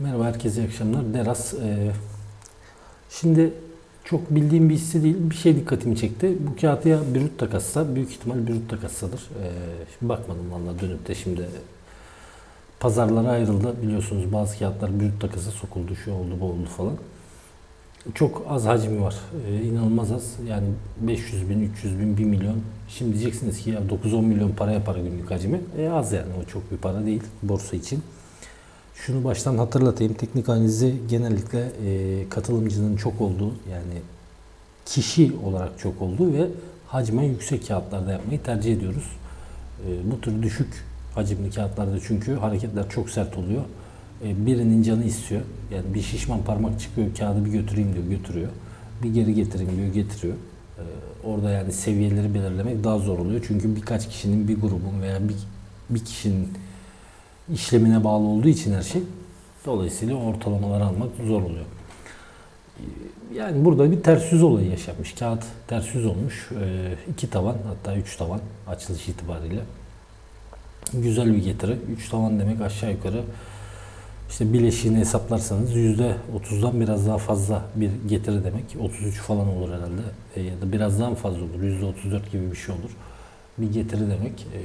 Merhaba herkese iyi akşamlar. Deras. e, şimdi çok bildiğim bir hisse değil. Bir şey dikkatimi çekti. Bu kağıt ya brüt takassa, büyük ihtimal brüt takassadır. E, şimdi bakmadım valla dönüp de şimdi pazarlara ayrıldı. Biliyorsunuz bazı kağıtlar brüt takasa sokuldu, şu oldu, bu oldu falan. Çok az hacmi var. E, inanılmaz az. Yani 500 bin, 300 bin, 1 milyon. Şimdi diyeceksiniz ki ya 9-10 milyon para yapar günlük hacmi. E az yani o çok bir para değil borsa için. Şunu baştan hatırlatayım. Teknik analizi genellikle e, katılımcının çok olduğu yani kişi olarak çok olduğu ve hacmen yüksek kağıtlarda yapmayı tercih ediyoruz. E, bu tür düşük hacimli kağıtlarda çünkü hareketler çok sert oluyor. E, birinin canı istiyor. Yani bir şişman parmak çıkıyor kağıdı bir götüreyim diyor götürüyor. Bir geri getireyim diyor getiriyor. E, orada yani seviyeleri belirlemek daha zor oluyor. Çünkü birkaç kişinin bir grubun veya bir, bir kişinin işlemine bağlı olduğu için her şey. Dolayısıyla ortalamaları almak zor oluyor. Yani burada bir ters yüz olayı yaşanmış. Kağıt ters yüz olmuş. Ee, iki tavan hatta üç tavan açılış itibariyle. Güzel bir getiri. Üç tavan demek aşağı yukarı işte bileşiğini hesaplarsanız yüzde otuzdan biraz daha fazla bir getiri demek. 33 falan olur herhalde. E, ya da biraz daha fazla olur. Yüzde 34 gibi bir şey olur bir getiri demek. E,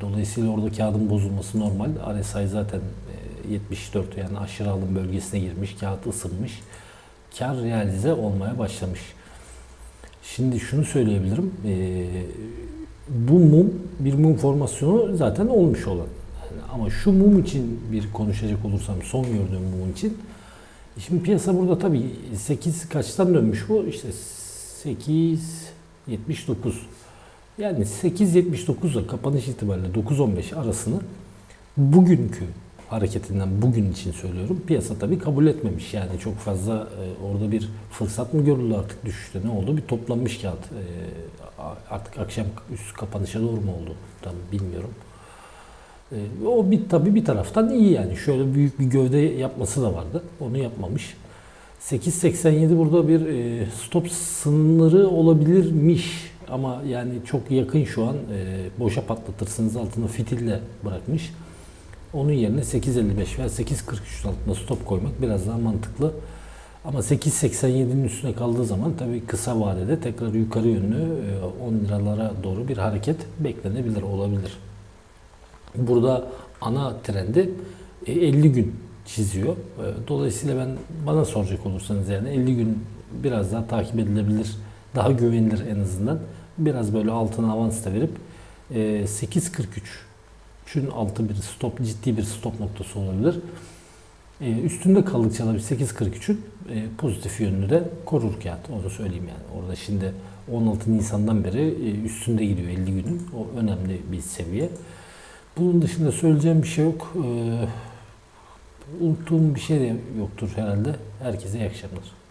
dolayısıyla orada kağıdın bozulması normal. RSI zaten e, 74 yani aşırı alım bölgesine girmiş. Kağıt ısınmış. Kar realize olmaya başlamış. Şimdi şunu söyleyebilirim. E, bu mum bir mum formasyonu zaten olmuş olan. Ama şu mum için bir konuşacak olursam son gördüğüm mum için Şimdi piyasa burada tabii 8 kaçtan dönmüş bu? İşte 8 79. Yani 8.79 ile kapanış itibariyle 9.15 arasını bugünkü hareketinden bugün için söylüyorum. Piyasa tabii kabul etmemiş. Yani çok fazla e, orada bir fırsat mı görüldü artık düşüşte ne oldu? Bir toplanmış kağıt. E, artık akşam üst kapanışa doğru mu oldu? Tam bilmiyorum. E, o bir tabii bir taraftan iyi yani. Şöyle büyük bir gövde yapması da vardı. Onu yapmamış. 8.87 burada bir e, stop sınırı olabilirmiş. Ama yani çok yakın şu an e, boşa patlatırsınız altına fitille bırakmış. Onun yerine 8.55 veya 8.43 altında stop koymak biraz daha mantıklı. Ama 8.87'nin üstüne kaldığı zaman tabii kısa vadede tekrar yukarı yönlü e, 10 liralara doğru bir hareket beklenebilir, olabilir. Burada ana trendi e, 50 gün çiziyor. E, Dolayısıyla ben bana soracak olursanız yani 50 gün biraz daha takip edilebilir, daha güvenilir en azından. Biraz böyle altına avans da verip e, 8.43 şunun altı bir stop, ciddi bir stop noktası olabilir. E, üstünde kaldıkça da bir 8.43'ün e, pozitif yönünü de korur kağıt. Onu söyleyeyim yani. Orada şimdi 16 Nisan'dan beri e, üstünde gidiyor 50 günün. O önemli bir seviye. Bunun dışında söyleyeceğim bir şey yok. E, unuttuğum bir şey de yoktur herhalde. Herkese iyi akşamlar.